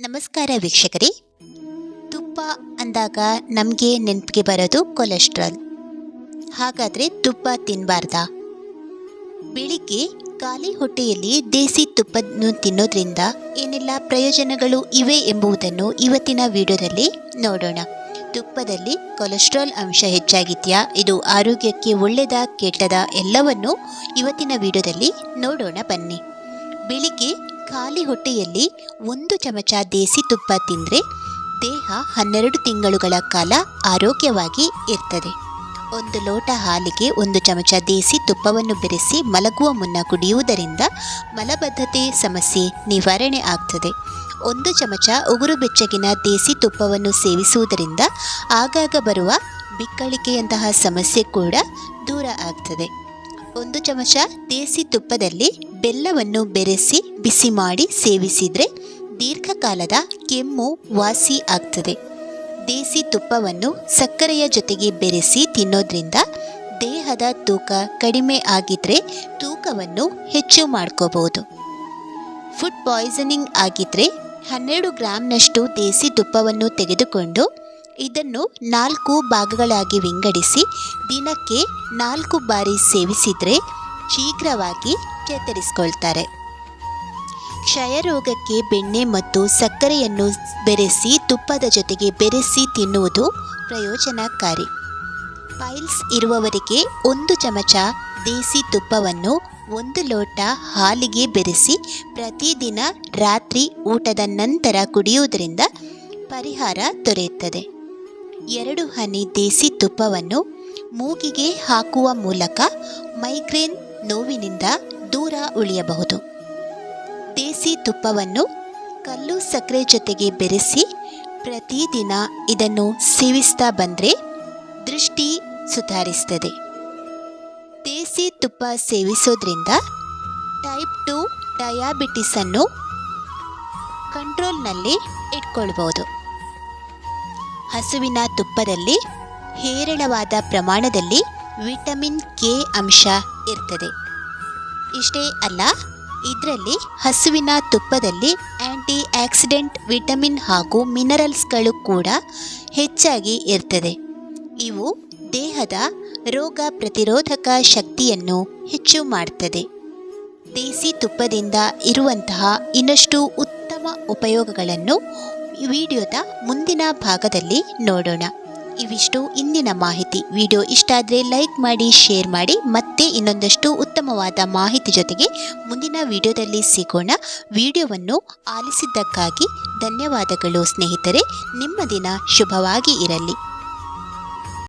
ನಮಸ್ಕಾರ ವೀಕ್ಷಕರೇ. ತುಪ್ಪ ಅಂದಾಗ ನಮಗೆ ನೆನಪಿಗೆ ಬರೋದು ಕೊಲೆಸ್ಟ್ರಾಲ್. ಹಾಗಾದರೆ ತುಪ್ಪ ತಿನ್ನಬಾರ್ದಾ ಬೆಳಿಗ್ಗೆ ಖಾಲಿ ಹೊಟ್ಟೆಯಲ್ಲಿ ದೇಸಿ ತುಪ್ಪವನ್ನು ತಿನ್ನೋದ್ರಿಂದ ಏನೆಲ್ಲ ಪ್ರಯೋಜನಗಳು ಇವೆ ಎಂಬುದನ್ನು ಇವತ್ತಿನ ವಿಡಿಯೋದಲ್ಲಿ ನೋಡೋಣ. ತುಪ್ಪದಲ್ಲಿ ಕೊಲೆಸ್ಟ್ರಾಲ್ ಅಂಶ ಹೆಚ್ಚಾಗಿದೆಯಾ? ಇದು ಆರೋಗ್ಯಕ್ಕೆ ಒಳ್ಳೆಯದ ಕೆಟ್ಟದ? ಎಲ್ಲವನ್ನು ಇವತ್ತಿನ ವಿಡಿಯೋದಲ್ಲಿ ನೋಡೋಣ ಬನ್ನಿ. ಬೆಳಿಗ್ಗೆ ಖಾಲಿ ಹೊಟ್ಟೆಯಲ್ಲಿ ಒಂದು ಚಮಚ ದೇಸಿ ತುಪ್ಪ ತಿಂದರೆ ದೇಹ ಹನ್ನೆರಡು ತಿಂಗಳುಗಳ ಕಾಲ ಆರೋಗ್ಯವಾಗಿ ಇರ್ತದೆ. ಒಂದು ಲೋಟ ಹಾಲಿಗೆ ಒಂದು ಚಮಚ ದೇಸಿ ತುಪ್ಪವನ್ನು ಬೆರೆಸಿ ಮಲಗುವ ಮುನ್ನ ಕುಡಿಯುವುದರಿಂದ ಮಲಬದ್ಧತೆ ಸಮಸ್ಯೆ ನಿವಾರಣೆ ಆಗ್ತದೆ. ಒಂದು ಚಮಚ ಉಗುರು ಬೆಚ್ಚಗಿನ ದೇಸಿ ತುಪ್ಪವನ್ನು ಸೇವಿಸುವುದರಿಂದ ಆಗಾಗ ಬರುವ ಬಿಕ್ಕಳಿಕೆಯಂತಹ ಸಮಸ್ಯೆ ಕೂಡ ದೂರ ಆಗ್ತದೆ. ಒಂದು ಚಮಚ ದೇಸಿ ತುಪ್ಪದಲ್ಲಿ ಬೆಲ್ಲವನ್ನು ಬೆರೆಸಿ ಬಿಸಿ ಮಾಡಿ ಸೇವಿಸಿದರೆ ದೀರ್ಘಕಾಲದ ಕೆಮ್ಮು ವಾಸಿ ಆಗ್ತದೆ. ದೇಸಿ ತುಪ್ಪವನ್ನು ಸಕ್ಕರೆಯ ಜೊತೆಗೆ ಬೆರೆಸಿ ತಿನ್ನೋದ್ರಿಂದ ದೇಹದ ತೂಕ ಕಡಿಮೆ ಆಗಿದ್ರೆ ತೂಕವನ್ನು ಹೆಚ್ಚು ಮಾಡ್ಕೋಬಹುದು. ಫುಡ್ ಪಾಯ್ಸನಿಂಗ್ ಆಗಿದ್ರೆ ಹನ್ನೆರಡು ಗ್ರಾಂನಷ್ಟು ದೇಸಿ ತುಪ್ಪವನ್ನು ತೆಗೆದುಕೊಂಡು ಇದನ್ನು ನಾಲ್ಕು ಭಾಗಗಳಾಗಿ ವಿಂಗಡಿಸಿ, ದಿನಕ್ಕೆ ನಾಲ್ಕು ಬಾರಿ ಸೇವಿಸಿದರೆ ಶೀಘ್ರವಾಗಿ ಚೇತರಿಸಿಕೊಳ್ತಾರೆ. ಕ್ಷಯರೋಗಕ್ಕೆ ಬೆಣ್ಣೆ ಮತ್ತು ಸಕ್ಕರೆಯನ್ನು ಬೆರೆಸಿ ತುಪ್ಪದ ಜೊತೆಗೆ ಬೆರೆಸಿ ತಿನ್ನುವುದು ಪ್ರಯೋಜನಕಾರಿ. ಪೈಲ್ಸ್ ಇರುವವರಿಗೆ ಒಂದು ಚಮಚ ದೇಸಿ ತುಪ್ಪವನ್ನು, ಒಂದು ಲೋಟ ಹಾಲಿಗೆ ಬೆರೆಸಿ ಪ್ರತಿದಿನ ರಾತ್ರಿ ಊಟದ ನಂತರ ಕುಡಿಯುವುದರಿಂದ ಪರಿಹಾರ ದೊರೆಯುತ್ತದೆ. ಎರಡು ಹನಿ ದೇಸಿ ತುಪ್ಪವನ್ನು ಮೂಗಿಗೆ ಹಾಕುವ ಮೂಲಕ ಮೈಗ್ರೇನ್ ನೋವಿನಿಂದ ದೂರ ಉಳಿಯಬಹುದು. ದೇಸಿ ತುಪ್ಪವನ್ನು ಕಲ್ಲು ಸಕ್ಕರೆ ಜೊತೆಗೆ ಬೆರೆಸಿ ಪ್ರತಿದಿನ ಇದನ್ನು ಸೇವಿಸ್ತಾ ಬಂದರೆ ದೃಷ್ಟಿ ಸುಧಾರಿಸ್ತದೆ. ದೇಸಿ ತುಪ್ಪ ಸೇವಿಸೋದ್ರಿಂದ ಟೈಪ್ ಟು ಡಯಾಬಿಟಿಸನ್ನು ಕಂಟ್ರೋಲ್ನಲ್ಲಿ ಇಟ್ಕೊಳ್ಬೋದು ಹಸುವಿನ ತುಪ್ಪದಲ್ಲಿ ಹೇರಳವಾದ ಪ್ರಮಾಣದಲ್ಲಿ ವಿಟಮಿನ್ ಕೆ ಅಂಶ ಇರ್ತದೆ. ಇಷ್ಟೇ ಅಲ್ಲ, ಇದರಲ್ಲಿ ಹಸುವಿನ ತುಪ್ಪದಲ್ಲಿ ಆ್ಯಂಟಿ ಆಕ್ಸಿಡೆಂಟ್ ವಿಟಮಿನ್ ಹಾಗೂ ಮಿನರಲ್ಸ್ಗಳು ಕೂಡ ಹೆಚ್ಚಾಗಿ ಇರ್ತದೆ. ಇವು ದೇಹದ ರೋಗ ಪ್ರತಿರೋಧಕ ಶಕ್ತಿಯನ್ನು ಹೆಚ್ಚು ಮಾಡ್ತದೆ. ದೇಸಿ ತುಪ್ಪದಿಂದ ಇರುವಂತಹ ಇನ್ನಷ್ಟು ಉತ್ತಮ ಉಪಯೋಗಗಳನ್ನು ವಿಡಿಯೋದ ಮುಂದಿನ ಭಾಗದಲ್ಲಿ ನೋಡೋಣ. ಇವಿಷ್ಟು ಇಂದಿನ ಮಾಹಿತಿ. ವಿಡಿಯೋ ಇಷ್ಟ ಆದರೆ ಲೈಕ್ ಮಾಡಿ, ಶೇರ್ ಮಾಡಿ, ಮತ್ತೆ ಇನ್ನೊಂದಷ್ಟು ಉತ್ತಮವಾದ ಮಾಹಿತಿ ಜೊತೆಗೆ ಮುಂದಿನ ವಿಡಿಯೋದಲ್ಲಿ ಸಿಗೋಣ. ವಿಡಿಯೋವನ್ನು ಆಲಿಸಿದ್ದಕ್ಕಾಗಿ ಧನ್ಯವಾದಗಳು ಸ್ನೇಹಿತರೆ. ನಿಮ್ಮ ದಿನ ಶುಭವಾಗಿ ಇರಲಿ.